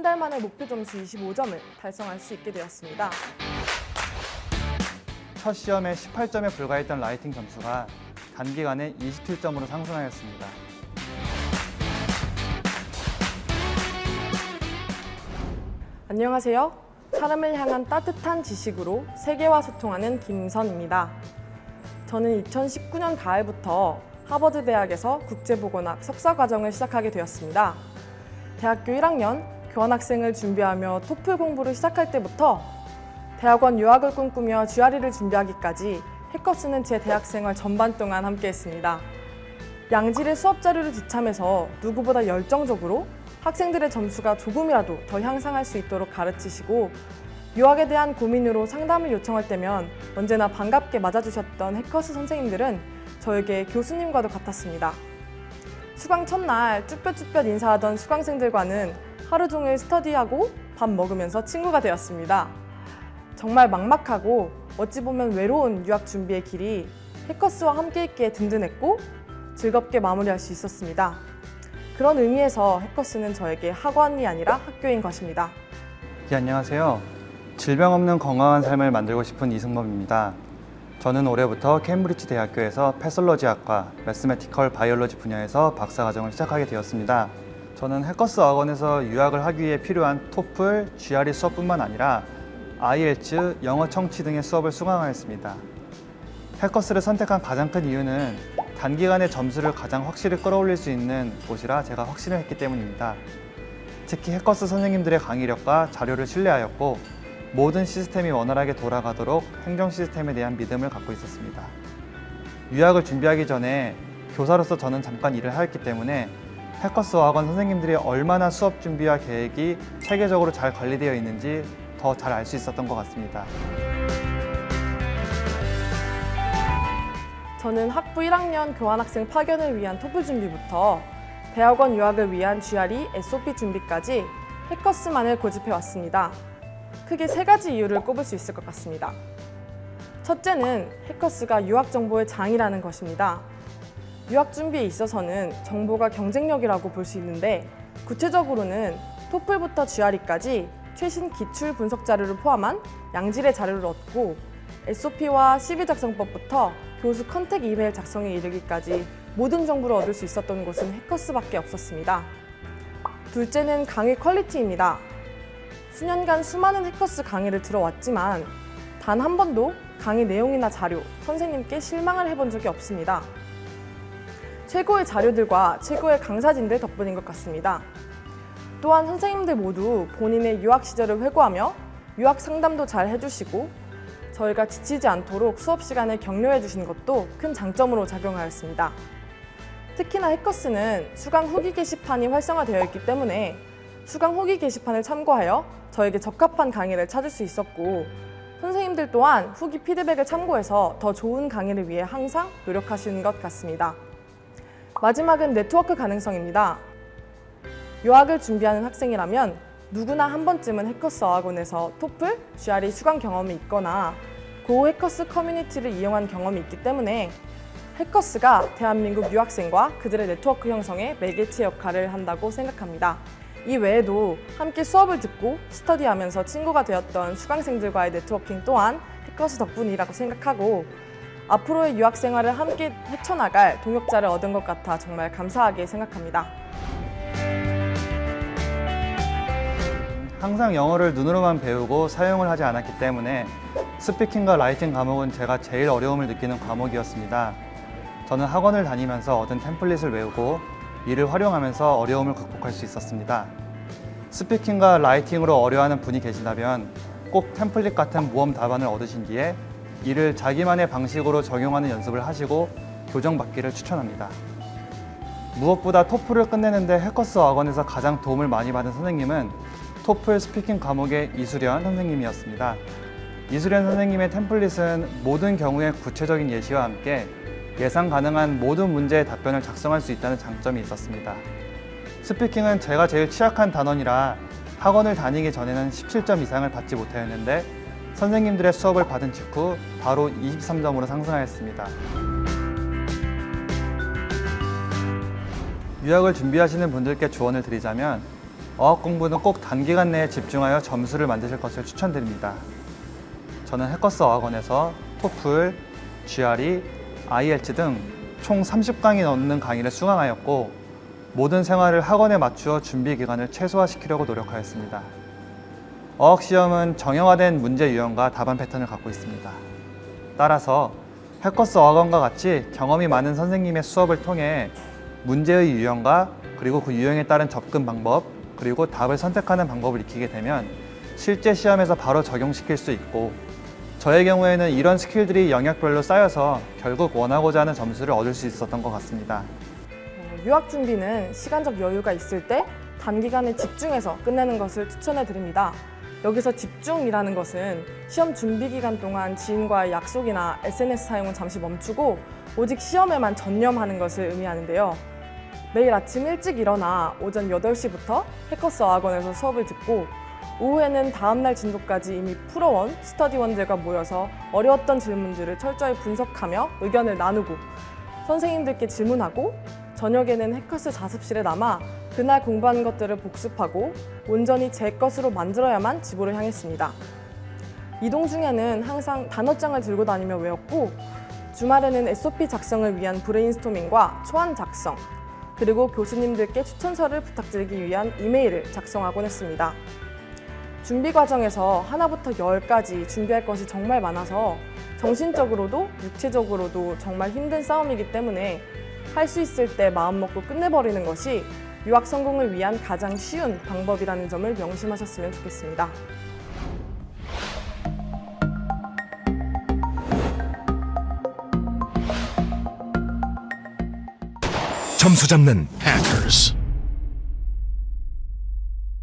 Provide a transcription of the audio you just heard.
한 달 만에 목표 점수 25점을 달성할 수 있게 되었습니다. 첫 시험에 18점에 불과했던 라이팅 점수가 단기간에 27점으로 상승하였습니다. 안녕하세요. 사람을 향한 따뜻한 지식으로 세계와 소통하는 김선입니다. 저는 2019년 가을부터 하버드 대학에서 국제보건학 석사 과정을 시작하게 되었습니다. 대학교 1학년 교환학생을 준비하며 토플 공부를 시작할 때부터 대학원 유학을 꿈꾸며 GRE를 준비하기까지 해커스는 제 대학생활 전반 동안 함께했습니다. 양질의 수업 자료를 지참해서 누구보다 열정적으로 학생들의 점수가 조금이라도 더 향상할 수 있도록 가르치시고 유학에 대한 고민으로 상담을 요청할 때면 언제나 반갑게 맞아주셨던 해커스 선생님들은 저에게 교수님과도 같았습니다. 수강 첫날 쭈뼛쭈뼛 인사하던 수강생들과는 하루 종일 스터디하고 밥 먹으면서 친구가 되었습니다. 정말 막막하고 어찌 보면 외로운 유학 준비의 길이 해커스와 함께 있기에 든든했고 즐겁게 마무리할 수 있었습니다. 그런 의미에서 해커스는 저에게 학원이 아니라 학교인 것입니다. 예, 안녕하세요. 질병 없는 건강한 삶을 만들고 싶은 이승범입니다. 저는 올해부터 케임브리지 대학교에서 패솔로지학과 매스메티컬 바이올로지 분야에서 박사과정을 시작하게 되었습니다. 저는 해커스 학원에서 유학을 하기 위해 필요한 토플, GRE 수업뿐만 아니라 IELTS, 영어 청취 등의 수업을 수강하였습니다. 해커스를 선택한 가장 큰 이유는 단기간에 점수를 가장 확실히 끌어올릴 수 있는 곳이라 제가 확신을 했기 때문입니다. 특히 해커스 선생님들의 강의력과 자료를 신뢰하였고 모든 시스템이 원활하게 돌아가도록 행정 시스템에 대한 믿음을 갖고 있었습니다. 유학을 준비하기 전에 교사로서 저는 잠깐 일을 하였기 때문에 해커스 학원 선생님들이 얼마나 수업 준비와 계획이 체계적으로 잘 관리되어 있는지 더 잘 알 수 있었던 것 같습니다. 저는 학부 1학년 교환학생 파견을 위한 토플 준비부터 대학원 유학을 위한 GRE, SOP 준비까지 해커스만을 고집해 왔습니다. 크게 세 가지 이유를 꼽을 수 있을 것 같습니다. 첫째는 해커스가 유학 정보의 장이라는 것입니다. 유학 준비에 있어서는 정보가 경쟁력이라고 볼 수 있는데 구체적으로는 토플부터 GRE까지 최신 기출 분석 자료를 포함한 양질의 자료를 얻고 SOP와 CV 작성법부터 교수 컨택 이메일 작성에 이르기까지 모든 정보를 얻을 수 있었던 곳은 해커스밖에 없었습니다. 둘째는 강의 퀄리티입니다. 수년간 수많은 해커스 강의를 들어왔지만 단 한 번도 강의 내용이나 자료, 선생님께 실망을 해본 적이 없습니다. 최고의 자료들과 최고의 강사진들 덕분인 것 같습니다. 또한 선생님들 모두 본인의 유학 시절을 회고하며 유학 상담도 잘 해주시고 저희가 지치지 않도록 수업 시간을 격려해 주신 것도 큰 장점으로 작용하였습니다. 특히나 해커스는 수강 후기 게시판이 활성화되어 있기 때문에 수강 후기 게시판을 참고하여 저에게 적합한 강의를 찾을 수 있었고 선생님들 또한 후기 피드백을 참고해서 더 좋은 강의를 위해 항상 노력하시는 것 같습니다. 마지막은 네트워크 가능성입니다. 유학을 준비하는 학생이라면 누구나 한 번쯤은 해커스 어학원에서 토플, GRE 수강 경험이 있거나 고 해커스 커뮤니티를 이용한 경험이 있기 때문에 해커스가 대한민국 유학생과 그들의 네트워크 형성에 매개체 역할을 한다고 생각합니다. 이 외에도 함께 수업을 듣고 스터디하면서 친구가 되었던 수강생들과의 네트워킹 또한 해커스 덕분이라고 생각하고 앞으로의 유학 생활을 함께 헤쳐나갈 동역자를 얻은 것 같아 정말 감사하게 생각합니다. 항상 영어를 눈으로만 배우고 사용을 하지 않았기 때문에 스피킹과 라이팅 과목은 제가 제일 어려움을 느끼는 과목이었습니다. 저는 학원을 다니면서 얻은 템플릿을 외우고 이를 활용하면서 어려움을 극복할 수 있었습니다. 스피킹과 라이팅으로 어려워하는 분이 계시다면 꼭 템플릿 같은 모험 답안을 얻으신 뒤에 이를 자기만의 방식으로 적용하는 연습을 하시고 교정받기를 추천합니다. 무엇보다 토플을 끝내는데 해커스 학원에서 가장 도움을 많이 받은 선생님은 토플 스피킹 과목의 이수련 선생님이었습니다. 이수련 선생님의 템플릿은 모든 경우에 구체적인 예시와 함께 예상 가능한 모든 문제의 답변을 작성할 수 있다는 장점이 있었습니다. 스피킹은 제가 제일 취약한 단원이라 학원을 다니기 전에는 17점 이상을 받지 못하였는데 선생님들의 수업을 받은 직후 바로 23점으로 상승하였습니다. 유학을 준비하시는 분들께 조언을 드리자면 어학 공부는 꼭 단기간 내에 집중하여 점수를 만드실 것을 추천드립니다. 저는 해커스 어학원에서 토플, GRE, IELTS 등 총 30강이 넘는 강의를 수강하였고 모든 생활을 학원에 맞추어 준비 기간을 최소화시키려고 노력하였습니다. 어학 시험은 정형화된 문제 유형과 답안 패턴을 갖고 있습니다. 따라서 해커스 어학원과 같이 경험이 많은 선생님의 수업을 통해 문제의 유형과 그리고 그 유형에 따른 접근 방법 그리고 답을 선택하는 방법을 익히게 되면 실제 시험에서 바로 적용시킬 수 있고 저의 경우에는 이런 스킬들이 영역별로 쌓여서 결국 원하고자 하는 점수를 얻을 수 있었던 것 같습니다. 어, 유학 준비는 시간적 여유가 있을 때 단기간에 집중해서 끝내는 것을 추천해 드립니다. 여기서 집중이라는 것은 시험 준비 기간 동안 지인과의 약속이나 SNS 사용은 잠시 멈추고 오직 시험에만 전념하는 것을 의미하는데요. 매일 아침 일찍 일어나 오전 8시부터 해커스 어학원에서 수업을 듣고 오후에는 다음날 진도까지 이미 풀어온 스터디원들과 모여서 어려웠던 질문들을 철저히 분석하며 의견을 나누고 선생님들께 질문하고 저녁에는 해커스 자습실에 남아 그날 공부한 것들을 복습하고 온전히 제 것으로 만들어야만 집으로 향했습니다. 이동 중에는 항상 단어장을 들고 다니며 외웠고 주말에는 SOP 작성을 위한 브레인스토밍과 초안 작성 그리고 교수님들께 추천서를 부탁드리기 위한 이메일을 작성하곤 했습니다. 준비 과정에서 하나부터 열까지 준비할 것이 정말 많아서 정신적으로도 육체적으로도 정말 힘든 싸움이기 때문에 할 수 있을 때 마음 먹고 끝내버리는 것이 유학 성공을 위한 가장 쉬운 방법이라는 점을 명심하셨으면 좋겠습니다. 점수 잡는 Hackers.